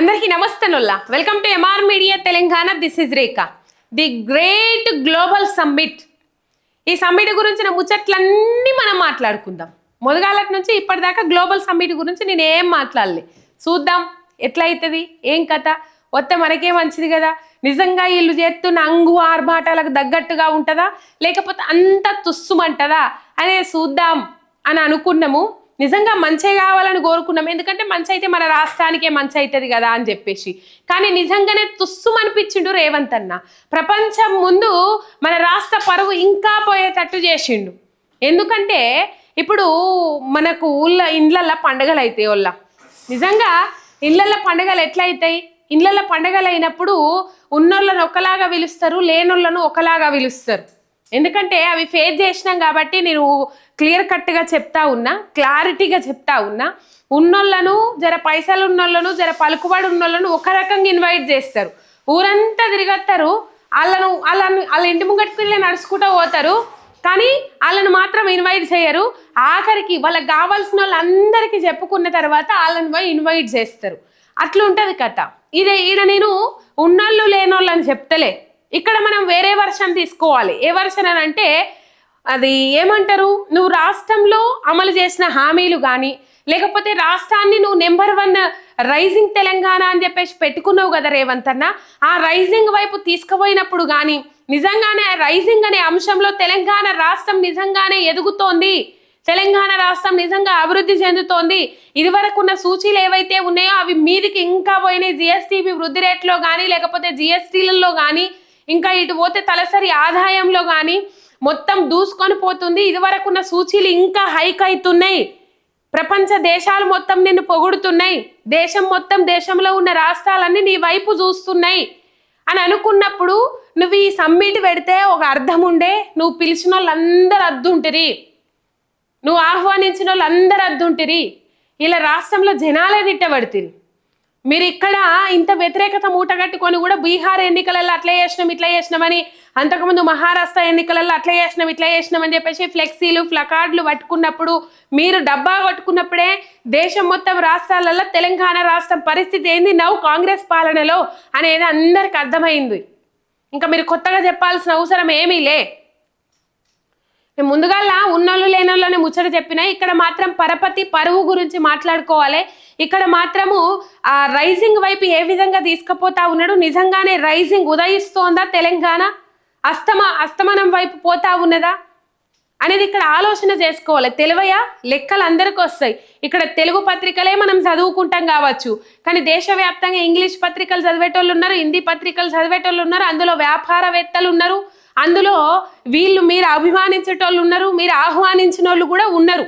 అందరికీ నమస్తేనుల్లా welcome to MR media Telangana this is Rekha the great global summit ఈ summit గురించిన ముచ్చట్లన్నీ మనం మాట్లాడుకుందాం. మొదగాలటి నుంచి ఇప్పటిదాకా గ్లోబల్ సమ్మిట్ గురించి నేను ఏం మాట్లాడలే. చూద్దాం ఎట్లా అవుతుంది ఏం కథ? వస్తే మనకే మంచిది కదా? నిజంగా వీళ్ళు చేస్తున్న అంగు ఆర్భాటాలకు తగ్గట్టుగా ఉంటుందా? లేకపోతే అంత తుస్సుమంటదా? అనే చూద్దాం అని అనుకున్నాము. నిజంగా మంచి కావాలని కోరుకున్నాం. ఎందుకంటే మంచి అయితే మన రాష్ట్రానికే మంచి అవుతుంది కదా అని చెప్పేసి. కానీ నిజంగానే తుస్సు అనిపించిండు రేవంత్ అన్న. ప్రపంచం ముందు మన రాష్ట్ర పరువు ఇంకా పోయేటట్టు చేసిండు. ఎందుకంటే ఇప్పుడు మనకు ఊళ్ళ ఇండ్లల్లో పండగలు అవుతాయి వాళ్ళ నిజంగా ఇళ్ళల్లో పండగలు ఎట్లయితాయి ఇళ్ళల్లో పండగలు అయినప్పుడు ఉన్నోళ్ళను ఒకలాగా పిలుస్తారు లేనోళ్ళను ఒకలాగా పిలుస్తారు. ఎందుకంటే అవి ఫేస్ చేసినాం కాబట్టి నేను క్లియర్ కట్గా చెప్తా ఉన్నా క్లారిటీగా చెప్తా ఉన్నా. ఉన్నోళ్ళను జర పైసలు ఉన్నోళ్ళను జర పలుకుబడి ఉన్నోళ్ళను ఒక రకంగా ఇన్వైట్ చేస్తారు. ఊరంతా తిరిగొస్తారు వాళ్ళను వాళ్ళను వాళ్ళ ఇంటి ముంగట్టుకు వెళ్ళి నడుచుకుంటూ పోతారు. కానీ వాళ్ళను మాత్రం ఇన్వైట్ చేయరు. ఆఖరికి వాళ్ళకి కావాల్సిన వాళ్ళందరికీ చెప్పుకున్న తర్వాత వాళ్ళని పోయి ఇన్వైట్ చేస్తారు. అట్లుంటది కథ. ఇదే ఈడ నేను ఉన్నోళ్ళు లేనోళ్ళని చెప్తలే. ఇక్కడ మనం వేరే వర్షన్ తీసుకోవాలి. ఏ వర్షన్ అని అంటే అది ఏమంటారు? నువ్వు రాష్ట్రంలో అమలు చేసిన హామీలు కానీ లేకపోతే రాష్ట్రాన్ని నువ్వు నెంబర్ వన్ రైజింగ్ తెలంగాణ అని చెప్పేసి పెట్టుకున్నావు కదా రేవంత్ అన్న ఆ రైజింగ్ వైపు తీసుకుపోయినప్పుడు కానీ నిజంగానే ఆ రైజింగ్ అనే అంశంలో తెలంగాణ రాష్ట్రం నిజంగానే ఎదుగుతోంది. తెలంగాణ రాష్ట్రం నిజంగా అభివృద్ధి చెందుతోంది. ఇదివరకున్న సూచీలు ఏవైతే ఉన్నాయో అవి మీదికి ఇంకా పోయినాయి. జిఎస్టీపీ వృద్ధి రేట్లో కానీ లేకపోతే జిఎస్టీలలో కానీ ఇంకా ఇటు పోతే తలసరి ఆదాయంలో కానీ మొత్తం దూసుకొని పోతుంది. ఇదివరకున్న సూచీలు ఇంకా హైక్ అవుతున్నాయి. ప్రపంచ దేశాలు మొత్తం నిన్ను పొగుడుతున్నాయి. దేశం మొత్తం దేశంలో ఉన్న రాష్ట్రాలన్నీ నీ వైపు చూస్తున్నాయి. అని అనుకున్నప్పుడు నువ్వు ఈ సమ్మిట్ పెడితే ఒక అర్థం ఉండే. నువ్వు పిలిచిన వాళ్ళందరూ అద్దుంటిరి. నువ్వు ఆహ్వానించిన వాళ్ళందరూ అద్దుంటిరి. ఇలా రాష్ట్రంలో జనాలే తిట్టబడుతుంది మీరు ఇక్కడ ఇంత వ్యతిరేకత మూటగట్టుకొని కూడా బీహార్ ఎన్నికలలో అట్లా చేసినాం ఇట్లా చేసినామని అంతకుముందు మహారాష్ట్ర ఎన్నికలలో అట్లా చేసినాం ఇట్లా చేసినామని చెప్పేసి ఫ్లెక్సీలు ఫ్లకార్డులు పట్టుకున్నప్పుడు మీరు డబ్బా పట్టుకున్నప్పుడే దేశం మొత్తం రాష్ట్రాలలో తెలంగాణ రాష్ట్రం పరిస్థితి ఏంది? నవ్వు కాంగ్రెస్ పాలనలో అనేది అందరికి అర్థమైంది. ఇంకా మీరు కొత్తగా చెప్పాల్సిన అవసరం ఏమీ లే. ముందుగా ఉన్నోళ్ళు లేనోళ్ళని ముచ్చట చెప్పిన ఇక్కడ మాత్రం పరపతి పరువు గురించి మాట్లాడుకోవాలి. ఇక్కడ మాత్రము ఆ రైజింగ్ వైపు ఏ విధంగా తీసుకుపోతా ఉన్నాడు? నిజంగానే రైజింగ్ ఉదయిస్తోందా? తెలంగాణ అస్తమ అస్తమనం వైపు పోతా ఉన్నదా? అనేది ఇక్కడ ఆలోచన చేసుకోవాలి. తెలివయా? లెక్కలు అందరికీ వస్తాయి. ఇక్కడ తెలుగు పత్రికలే మనం చదువుకుంటాం కావచ్చు. కానీ దేశవ్యాప్తంగా ఇంగ్లీష్ పత్రికలు చదివేటోళ్ళు ఉన్నారు హిందీ పత్రికలు చదివేటోళ్ళు ఉన్నారు అందులో వ్యాపారవేత్తలు ఉన్నారు అందులో వీళ్ళు మీరు అభిమానించేటోళ్ళు ఉన్నారు మీరు ఆహ్వానించిన వాళ్ళు కూడా ఉన్నారు.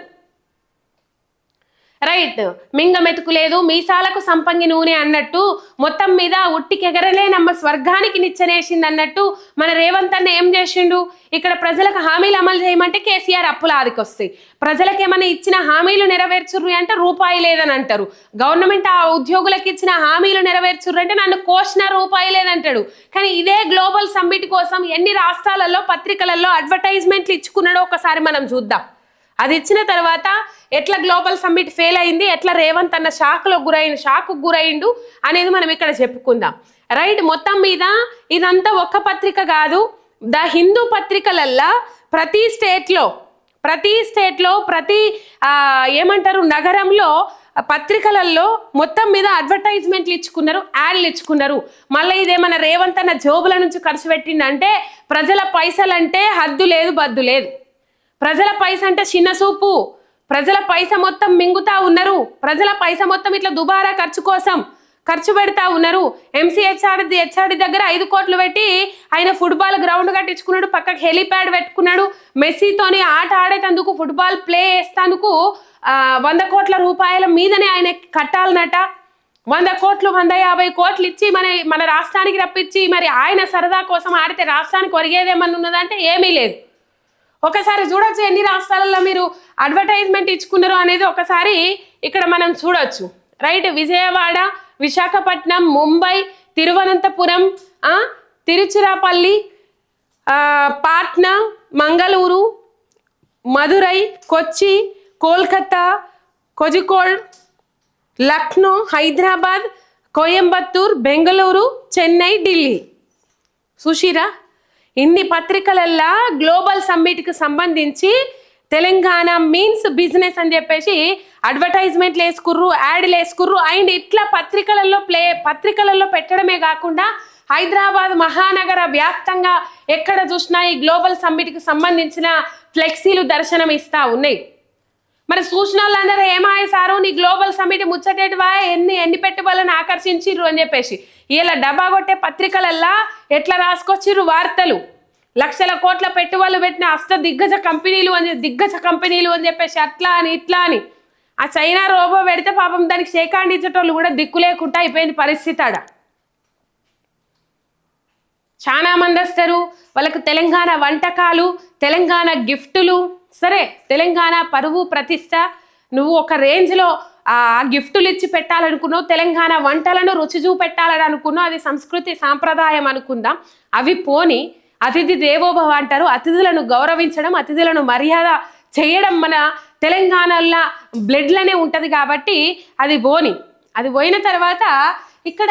రైట్ మింగ మెతుకు లేదు మీసాలకు సంపంగి నూనె అన్నట్టు మొత్తం మీద ఉట్టికెగరలే నమ్మ స్వర్గానికి నిచ్చనేసింది అన్నట్టు మన రేవంత్ అన్న ఏం చేసిండు? ఇక్కడ ప్రజలకు హామీలు అమలు చేయమంటే కేసీఆర్ అప్పుల ఆదికొస్తాయి ప్రజలకు ఏమైనా ఇచ్చిన హామీలు నెరవేర్చుర్రు అంటే రూపాయి లేదని అంటారు గవర్నమెంట్ ఆ ఉద్యోగులకు ఇచ్చిన హామీలు నెరవేర్చుర్రు అంటే నన్ను కోసిన రూపాయి లేదంటాడు. కానీ ఇదే గ్లోబల్ సమ్మిట్ కోసం ఎన్ని రాష్ట్రాలలో పత్రికలలో అడ్వర్టైజ్మెంట్లు ఇచ్చుకున్నాడో ఒకసారి మనం చూద్దాం. అది ఇచ్చిన తర్వాత ఎట్లా గ్లోబల్ సమ్మిట్ ఫెయిల్ అయింది ఎట్లా రేవంత్ అన్న షాక్లో గురైండు షాక్కు గురైండు అనేది మనం ఇక్కడ చెప్పుకుందాం. రైట్ మొత్తం మీద ఇదంతా ఒక్క పత్రిక కాదు. ద హిందూ పత్రికలల్లా ప్రతి స్టేట్లో ప్రతి స్టేట్లో ప్రతి ఏమంటారు నగరంలో పత్రికలలో మొత్తం మీద అడ్వర్టైజ్మెంట్లు ఇచ్చుకున్నారు యాడ్లు ఇచ్చుకున్నారు. మళ్ళీ ఇదేమన్నా రేవంత్ అన్న జోబుల నుంచి ఖర్చు పెట్టిందంటే ప్రజల పైసలంటే హద్దు లేదు బద్దు లేదు. ప్రజల పైస అంటే చిన్న సూపు. ప్రజల పైస మొత్తం మింగుతా ఉన్నారు. ప్రజల పైస మొత్తం ఇట్లా దుబారా ఖర్చు కోసం ఖర్చు పెడతా ఉన్నారు. ఎంసీహెచ్ఆర్ హెచ్ఆర్డి దగ్గర ఐదు కోట్లు పెట్టి ఆయన ఫుట్బాల్ గ్రౌండ్ కట్టించుకున్నాడు. పక్కకి హెలీప్యాడ్ పెట్టుకున్నాడు. మెస్సీతోని ఆట ఆడేటందుకు ఫుట్బాల్ ప్లే వేస్తేందుకు వంద కోట్ల రూపాయల మీదనే ఆయన కట్టాలన్నట. వంద కోట్లు వంద యాభై కోట్లు ఇచ్చి మన మన రాష్ట్రానికి రప్పించి మరి ఆయన సరదా కోసం ఆడితే రాష్ట్రానికి ఒరిగేదేమన్నా ఉన్నదంటే ఏమీ లేదు. ఒకసారి చూడొచ్చు ఎన్ని రాష్ట్రాలలో మీరు అడ్వర్టైజ్మెంట్ ఇచ్చుకున్నారు అనేది ఒకసారి ఇక్కడ మనం చూడొచ్చు. రైట్ విజయవాడ విశాఖపట్నం ముంబై తిరువనంతపురం తిరుచిరాపల్లి పాట్నా మంగళూరు మధురై కొచ్చి కోల్కతా కొజికోడ్ లక్నో హైదరాబాద్ కోయంబత్తూర్ బెంగళూరు చెన్నై ఢిల్లీ. సుషీరా ఇన్ని పత్రికలల్లా గ్లోబల్ సమ్మిట్కి సంబంధించి తెలంగాణ మీన్స్ బిజినెస్ అని చెప్పేసి అడ్వర్టైజ్మెంట్లు వేసుకుర్రు యాడ్లు వేసుకుర్రు. అండ్ ఇట్లా పత్రికలలో ప్లే పత్రికలలో పెట్టడమే కాకుండా హైదరాబాద్ మహానగర వ్యాప్తంగా ఎక్కడ చూసినా ఈ గ్లోబల్ సమ్మిట్కి సంబంధించిన ఫ్లెక్సీలు దర్శనం ఇస్తా ఉన్నాయి. మరి చూసిన వాళ్ళందరూ ఏమాయ సారు? నీ గ్లోబల్ సమిట్ ముచ్చటేటివా? ఎన్ని ఎన్ని పెట్టుబడులను ఆకర్షించిర్రు అని చెప్పేసి. ఇలా డబ్బా కొట్టే పత్రికలల్లా ఎట్లా రాసుకొచ్చిర్రు వార్తలు? లక్షల కోట్ల పెట్టుబడులు పెట్టిన అష్ట దిగ్గజ కంపెనీలు అని చెప్పి- దిగ్గజ కంపెనీలు అని చెప్పేసి అట్లా అని ఇట్లా అని. ఆ చైనా రోబో పెడితే పాపం దానికి షేకాండ్ ఇచ్చేటోళ్ళు కూడా దిక్కు లేకుండా అయిపోయింది పరిస్థితి ఆడ. చాలా మంది వస్తారు. వాళ్ళకు తెలంగాణ వంటకాలు తెలంగాణ గిఫ్టులు. సరే తెలంగాణ పరువు ప్రతిష్ట. నువ్వు ఒక రేంజ్లో గిఫ్టులు ఇచ్చి పెట్టాలనుకున్నావు తెలంగాణ వంటలను రుచి చూపెట్టాలని అనుకున్నావు అది సంస్కృతి సాంప్రదాయం అనుకుందాం. అవి పోని అతిథి దేవోభవ అంటారు అతిథులను గౌరవించడం అతిథులను మర్యాద చేయడం మన తెలంగాణలో బ్లడ్లనే ఉంటుంది కాబట్టి అది పోని. అది పోయిన తర్వాత ఇక్కడ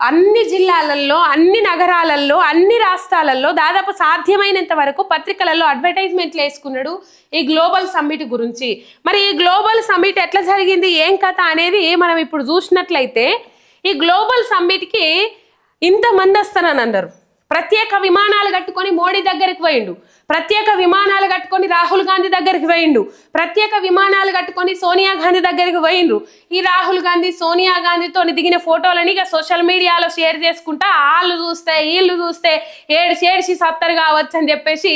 అన్ని జిల్లాలలో అన్ని నగరాలలో అన్ని రాష్ట్రాలలో దాదాపు సాధ్యమైనంత వరకు పత్రికలలో అడ్వర్టైజ్మెంట్లు వేసుకున్నాడు ఈ గ్లోబల్ సమ్మిట్ గురించి. మరి ఈ గ్లోబల్ సమ్మిట్ ఎట్లా జరిగింది? ఏం కథ అనేది మనం ఇప్పుడు చూసినట్లయితే ఈ గ్లోబల్ సమ్మిట్కి ఇంతమంది వస్తానని అన్నారు ప్రత్యేక విమానాలు కట్టుకొని మోడీ దగ్గరికి పోయిండు. ప్రత్యేక విమానాలు కట్టుకొని రాహుల్ గాంధీ దగ్గరికి పోయిండు. ప్రత్యేక విమానాలు కట్టుకొని సోనియా గాంధీ దగ్గరికి పోయిండ్రు ఈ రాహుల్ గాంధీ సోనియా గాంధీతో దిగిన ఫోటోలని ఇక సోషల్ మీడియాలో షేర్ చేసుకుంటా వాళ్ళు చూస్తే వీళ్ళు చూస్తే ఏడు ఏడ్చి సత్తరు కావచ్చు అని చెప్పేసి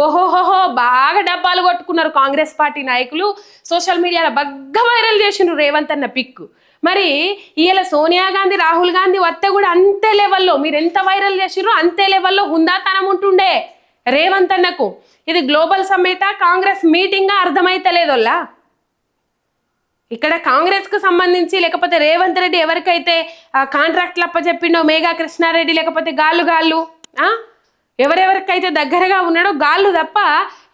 ఓహోహోహో బాగా డబ్బాలు కొట్టుకున్నారు కాంగ్రెస్ పార్టీ నాయకులు. సోషల్ మీడియాలో బగ్గ వైరల్ చేసిండ్రు రేవంత్ అన్న పిక్. మరి ఇలా సోనియా గాంధీ రాహుల్ గాంధీ వస్తే కూడా అంతే లెవెల్లో మీరు ఎంత వైరల్ చేసిరో అంతే లెవెల్లో హుందాతనం ఉంటుండే. రేవంత్ అన్నకు ఇది గ్లోబల్ సమ్మిటా కాంగ్రెస్ మీటింగా అర్థమైతలేదోల్లా ఇక్కడ కాంగ్రెస్కు సంబంధించి లేకపోతే రేవంత్ రెడ్డి ఎవరికైతే కాంట్రాక్ట్లు అప్పచెప్పిండో మేఘా కృష్ణారెడ్డి లేకపోతే గాళ్ళు గాళ్ళు ఎవరెవరికైతే దగ్గరగా ఉన్నాడో గాళ్ళు తప్ప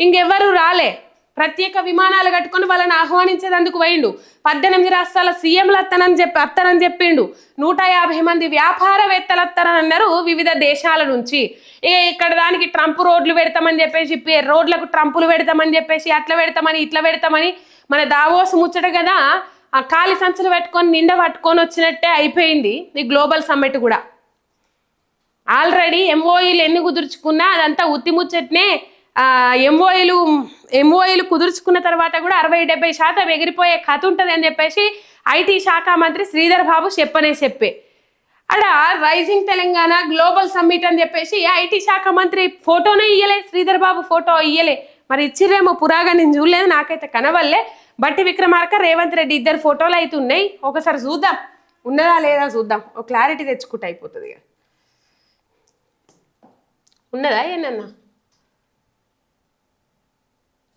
ఇంకెవ్వరు రాలే. ప్రత్యేక విమానాలు కట్టుకొని వాళ్ళని ఆహ్వానించేందుకు పోయిండు. పద్దెనిమిది రాష్ట్రాల సీఎంలు అత్తనని చెప్పి అత్తనని చెప్పిండు. నూట యాభై మంది వ్యాపారవేత్తలు అత్తనని అన్నారు వివిధ దేశాల నుంచి. ఏ ఇక్కడ దానికి ట్రంప్ రోడ్లు పెడతామని చెప్పేసి పే- రోడ్లకు ట్రంపులు పెడతామని చెప్పేసి అట్లా పెడతామని ఇట్లా పెడతామని మన దావోస్ ముచ్చట కదా ఆ ఖాళీ సంచులు పెట్టుకొని నిండా పట్టుకొని వచ్చినట్టే అయిపోయింది ఈ గ్లోబల్ సమ్మిట్ కూడా. ఆల్రెడీ ఎంఓఈలు ఎన్ని కుదుర్చుకున్నా అదంతా ఉత్తి ముచ్చట్నే ఎంఓఈలు ఎంఓఈలు కుదుర్చుకున్న తర్వాత కూడా అరవై డెబ్బై శాతం ఎగిరిపోయే కథ ఉంటుంది అని చెప్పేసి ఐటీ శాఖ మంత్రి శ్రీధర్ బాబు చెప్పనే చెప్పే. అడ రైజింగ్ తెలంగాణ గ్లోబల్ సమ్మిట్ అని చెప్పేసి ఐటీ శాఖ మంత్రి ఫోటోనే ఇయ్యలే శ్రీధర్ బాబు ఫోటో ఇయ్యలే. మరి ఇచ్చిరేమో పురాగా నేను చూడలేదు నాకైతే కనవల్లే బట్టి విక్రమార్క రేవంత్ రెడ్డి ఇద్దరు ఫోటోలు అయితే ఉన్నాయి. ఒకసారి చూద్దాం. ఉన్నదా లేదా చూద్దాం. ఒక క్లారిటీ తెచ్చుకుంటే అయిపోతుంది ఉన్నదా ఏనన్నా?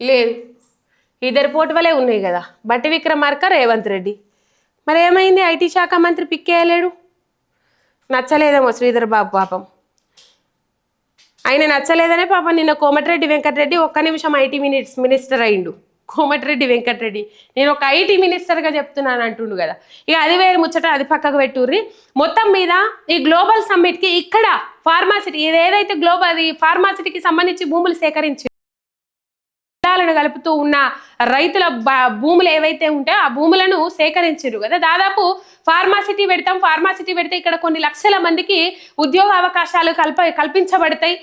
లేదు. ఇద్దరు పోటువలే ఉన్నాయి కదా. బట్టి విక్రమార్క రేవంత్ రెడ్డి. మరి ఏమైంది? ఐటీ శాఖ మంత్రి పిక్కేయలేడు నచ్చలేదేమో శ్రీధర్ బాబు పాపం. ఆయన నచ్చలేదనే పాపం. నిన్న కోమటిరెడ్డి వెంకటరెడ్డి ఒక్క నిమిషం ఐటీ మినిట్స్ మినిస్టర్ అయిండు. కోమటిరెడ్డి వెంకటరెడ్డి. నేను ఒక ఐటీ మినిస్టర్గా చెప్తున్నాను అంటుండు కదా. ఇక అది వేరే ముచ్చట అది పక్కకు పెట్టుర్రి. మొత్తం మీద ఈ గ్లోబల్ సమ్మిట్కి ఇక్కడ ఫార్మాసిటీ ఇది ఏదైతే గ్లోబల్ ఈ ఫార్మాసిటీకి సంబంధించి భూములు సేకరించి జిల్లాలను కలుపుతూ ఉన్న రైతుల భూములు ఏవైతే ఉంటాయో ఆ భూములను సేకరించారు కదా. దాదాపు ఫార్మాసిటీ పెడతాం ఫార్మాసిటీ పెడితే ఇక్కడ కొన్ని లక్షల మందికి ఉద్యోగ అవకాశాలు కల్ప కల్పించబడతాయి.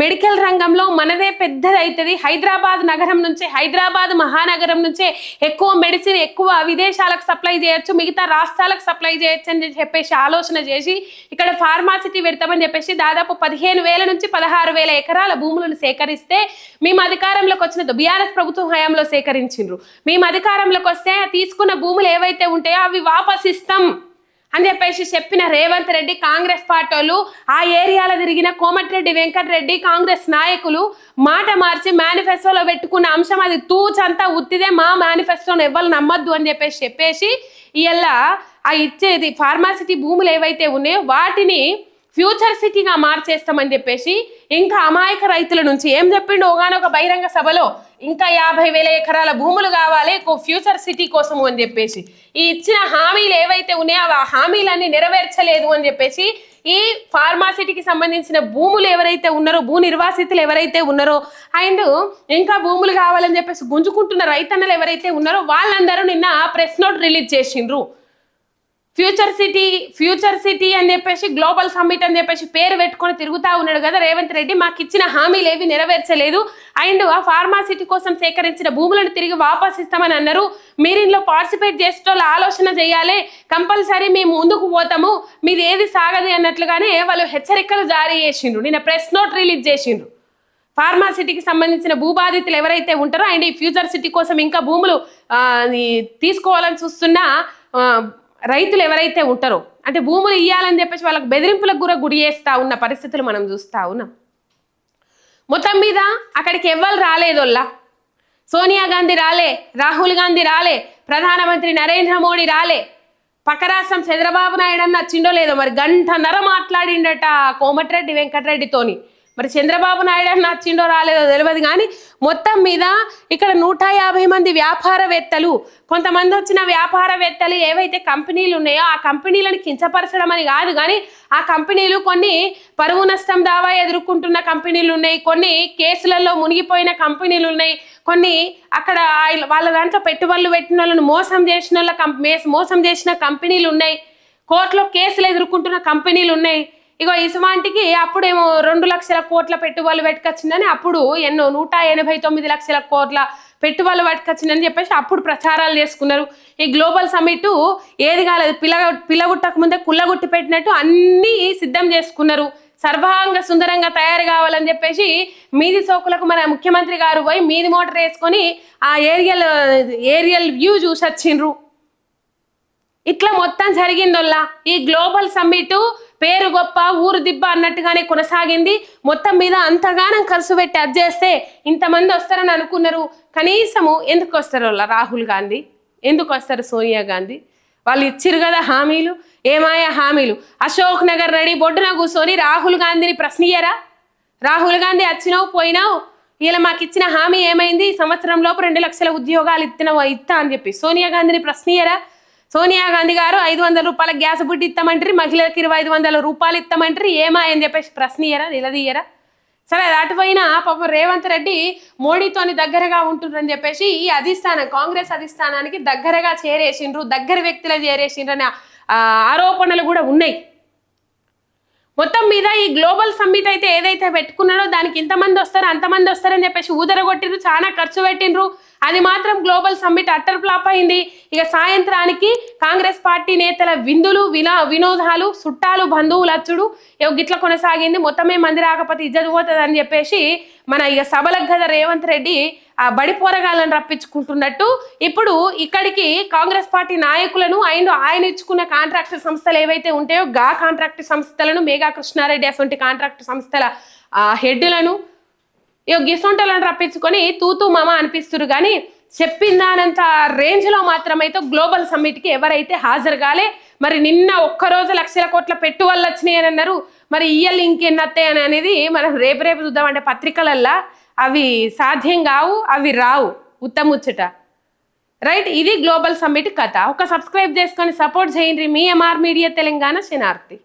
మెడికల్ రంగంలో మనదే పెద్దది అవుతుంది హైదరాబాద్ నగరం నుంచే హైదరాబాద్ మహానగరం నుంచే ఎక్కువ మెడిసిన్ ఎక్కువ విదేశాలకు సప్లై చేయొచ్చు మిగతా రాష్ట్రాలకు సప్లై చేయొచ్చు అని చెప్పేసి ఆలోచన చేసి ఇక్కడ ఫార్మాసిటీ పెడతామని చెప్పేసి దాదాపు పదిహేను వేల నుంచి పదహారు వేల ఎకరాల భూములను సేకరిస్తే మేము అధికారంలోకి వచ్చిన బీఆర్ఎస్ ప్రభుత్వం హయాంలో సేకరించిండ్రు. మేము అధికారంలోకి వస్తే తీసుకున్న భూములు ఏవైతే ఉంటాయో అవి వాపసిస్తాం. అని చెప్పేసి చెప్పిన రేవంత్ రెడ్డి కాంగ్రెస్ పార్టీలు ఆ ఏరియాలో తిరిగిన కోమటిరెడ్డి వెంకటరెడ్డి కాంగ్రెస్ నాయకులు మాట మార్చి మేనిఫెస్టోలో పెట్టుకున్న అంశం అది తూచంతా ఉత్తిదే మా మేనిఫెస్టోను ఎవ్వరు నమ్మద్దు అని చెప్పేసి చెప్పేసి ఇలా ఆ ఇచ్చేది ఫార్మాసిటీ భూములు ఏవైతే ఉన్నాయో వాటిని ఫ్యూచర్ సిటీగా మార్చేస్తామని చెప్పేసి ఇంకా అమాయక రైతుల నుంచి ఏం చెప్పిండు? ఒకనొక బహిరంగ సభలో ఇంకా యాభై వేల ఎకరాల భూములు కావాలి ఫ్యూచర్ సిటీ కోసము అని చెప్పేసి. ఈ ఇచ్చిన హామీలు ఏవైతే ఉన్నాయో ఆ హామీలన్నీ నెరవేర్చలేదు అని చెప్పేసి ఈ ఫార్మాసిటీకి సంబంధించిన భూములు ఎవరైతే ఉన్నారో భూ నిర్వాసితులు ఎవరైతే ఉన్నారో అండ్ ఇంకా భూములు కావాలని చెప్పేసి గుంజుకుంటున్న రైతన్నలు ఎవరైతే ఉన్నారో వాళ్ళందరూ నిన్న ప్రెస్ నోట్ రిలీజ్ చేసిండ్రు. ఫ్యూచర్ సిటీ ఫ్యూచర్ సిటీ అని చెప్పేసి గ్లోబల్ సమ్మిట్ అని చెప్పేసి పేరు పెట్టుకొని తిరుగుతూ ఉన్నాడు కదా రేవంత్ రెడ్డి. మాకు ఇచ్చిన హామీలు ఏవి నెరవేర్చలేదు. అండ్ ఆ ఫార్మాసిటీ కోసం సేకరించిన భూములను తిరిగి వాపస్ ఇస్తామని అన్నారు. మీరు ఇందులో పార్టిసిపేట్ చేసేటోళ్ళు ఆలోచన చేయాలి. కంపల్సరీ మేము ముందుకు పోతాము. మీది ఏది సాగదు అన్నట్లుగానే వాళ్ళు హెచ్చరికలు జారీ చేసిండ్రు. నిన్న ప్రెస్ నోట్ రిలీజ్ చేసిండ్రు. ఫార్మాసిటీకి సంబంధించిన భూబాధితులు ఎవరైతే ఉంటారో అండ్ ఈ ఫ్యూచర్ సిటీ కోసం ఇంకా భూములు తీసుకోవాలని చూస్తున్న రైతులు ఎవరైతే ఉంటారో అంటే భూములు ఇవ్వాలని చెప్పేసి వాళ్ళకి బెదిరింపులకు కూడా గురి చేస్తూ ఉన్న పరిస్థితులు మనం చూస్తా ఉన్నాం. మొత్తం మీద అక్కడికి ఎవ్వరు రాలేదోల్లా. సోనియా గాంధీ రాలే రాహుల్ గాంధీ రాలే ప్రధానమంత్రి నరేంద్ర మోడీ రాలే. పక్క రాష్ట్రం చంద్రబాబు నాయుడు అన్న చిండో లేదో మరి గంట నర మాట్లాడిండట కోమటిరెడ్డి వెంకటరెడ్డితోని. మరి చంద్రబాబు నాయుడు అని నచ్చిండో రాలేదో తెలియదు కానీ మొత్తం మీద ఇక్కడ నూట యాభై మంది వ్యాపారవేత్తలు కొంతమంది వచ్చిన వ్యాపారవేత్తలు ఏవైతే కంపెనీలు ఉన్నాయో ఆ కంపెనీలను కించపరచడం అని కాదు కానీ ఆ కంపెనీలు కొన్ని పరువు నష్టం దావా ఎదుర్కొంటున్న కంపెనీలు ఉన్నాయి కొన్ని కేసులలో మునిగిపోయిన కంపెనీలు ఉన్నాయి కొన్ని అక్కడ వాళ్ళ దాంట్లో పెట్టుబడులు పెట్టిన వాళ్ళని మోసం చేసిన వాళ్ళ కం- మోసం చేసిన కంపెనీలు ఉన్నాయి కోర్టులో కేసులు ఎదుర్కొంటున్న కంపెనీలు ఉన్నాయి. ఇగో ఇసుమాంటికి అప్పుడేమో రెండు లక్షల కోట్ల పెట్టుబడులు పెట్టుకొచ్చిందని అప్పుడు ఎన్నో నూట ఎనభై తొమ్మిది లక్షల కోట్ల పెట్టుబడులు పట్టుకొచ్చిందని చెప్పేసి అప్పుడు ప్రచారాలు చేసుకున్నారు. ఈ గ్లోబల్ సమ్మిట్ ఏది కాలేదు. పిల్ల పిల్లగుట్టక ముందే కుల్లగుట్టి పెట్టినట్టు అన్నీ సిద్ధం చేసుకున్నారు. సర్వాంగ సుందరంగా తయారు కావాలని చెప్పేసి మీది సోకులకు మన ముఖ్యమంత్రి గారు పోయి మీది మోటార్ వేసుకొని ఆ ఏరియల్ ఏరియల్ వ్యూ చూసి వచ్చిండ్రు ఇట్లా మొత్తం జరిగిందల్లా. ఈ గ్లోబల్ సమ్మిట్ పేరు గొప్ప ఊరు దిబ్బ అన్నట్టుగానే కొనసాగింది. మొత్తం మీద అంతగానం ఖర్చు పెట్టి అది చేస్తే ఇంతమంది వస్తారని అనుకున్నారు. కనీసము ఎందుకు వస్తారు రాహుల్ గాంధీ? ఎందుకు వస్తారు సోనియా గాంధీ? వాళ్ళు ఇచ్చిరు కదా హామీలు. ఏమాయ హామీలు? అశోక్ నగర్ రెడీ బొడ్డున కూర్చొని రాహుల్ గాంధీని ప్రశ్నియరా రాహుల్ గాంధీ వచ్చినావు పోయినావు. ఇలా మాకు ఇచ్చిన హామీ ఏమైంది? సంవత్సరంలోపు సంవత్సరం లోపు రెండు లక్షల ఉద్యోగాలు ఇస్తున్నావు ఇస్తా అని చెప్పి. సోనియా గాంధీని ప్రశ్నియరా సోనియా గాంధీ గారు ఐదు వందల రూపాయల గ్యాస్ బుడ్డి ఇస్తామంటారు మహిళలకు ఇరవై ఐదు వందల రూపాయలు ఇస్తామంటారు ఏమా అని చెప్పేసి ప్రశ్నియరా నిలదీయరా? సరే అది పాపం రేవంత్ రెడ్డి మోడీతోని దగ్గరగా ఉంటుందని చెప్పేసి ఈ అధిష్టానం కాంగ్రెస్ అధిష్టానానికి దగ్గరగా చేరేసిండ్రు దగ్గర వ్యక్తులు చేరేసిండ్రు అనే ఆరోపణలు కూడా ఉన్నాయి. మొత్తం మీద ఈ గ్లోబల్ సమ్మిట్ అయితే ఏదైతే పెట్టుకున్నాడో దానికి ఇంతమంది వస్తారు అంతమంది వస్తారని చెప్పేసి ఊదరగొట్టిండ్రు చాలా ఖర్చు పెట్టిండ్రు. అది మాత్రం గ్లోబల్ సమ్మిట్ అట్టర్ ఫ్లాప్ అయింది. ఇక సాయంత్రానికి కాంగ్రెస్ పార్టీ నేతల విందులు వినా వినోదాలు చుట్టాలు బంధువులు అచ్చుడు. గిట్ల కొనసాగింది. మొత్తమే మంది రాకపోతే ఇజ్జత పోతుంది అని చెప్పేసి మన ఇక సభలకు గద రేవంత్ రెడ్డి ఆ బడి పోరగాలను రప్పించుకుంటున్నట్టు. ఇప్పుడు ఇక్కడికి కాంగ్రెస్ పార్టీ నాయకులను ఆయన ఆయన ఇచ్చుకున్న కాంట్రాక్ట్ సంస్థలు ఏవైతే ఉంటాయో గా కాంట్రాక్ట్ సంస్థలను మేఘా కృష్ణారెడ్డి అటువంటి కాంట్రాక్ట్ సంస్థల హెడ్లను ఇక గిసొంటలను రప్పించుకొని తూతూ మామ అనిపిస్తురు కానీ చెప్పిందానంత రేంజ్లో మాత్రమైతే గ్లోబల్ సమ్మిట్కి ఎవరైతే హాజరు కాలే మరి నిన్న ఒక్కరోజు లక్షల కోట్ల పెట్టువల్ల వచ్చినాయి అని అన్నారు. మరి ఇయ్యలు ఇంకెన్నత్తాయి అని అనేది మనం రేపు రేపు చూద్దామంటే పత్రికలల్లా అవి సాధ్యం కావు అవి రావు ఉత్తముచ్చట. రైట్? ఇది గ్లోబల్ సమ్మిట్ కథ. ఒక సబ్స్క్రైబ్ చేసుకొని సపోర్ట్ చేయండి మీ ఎంఆర్ మీడియా తెలంగాణ శనార్థి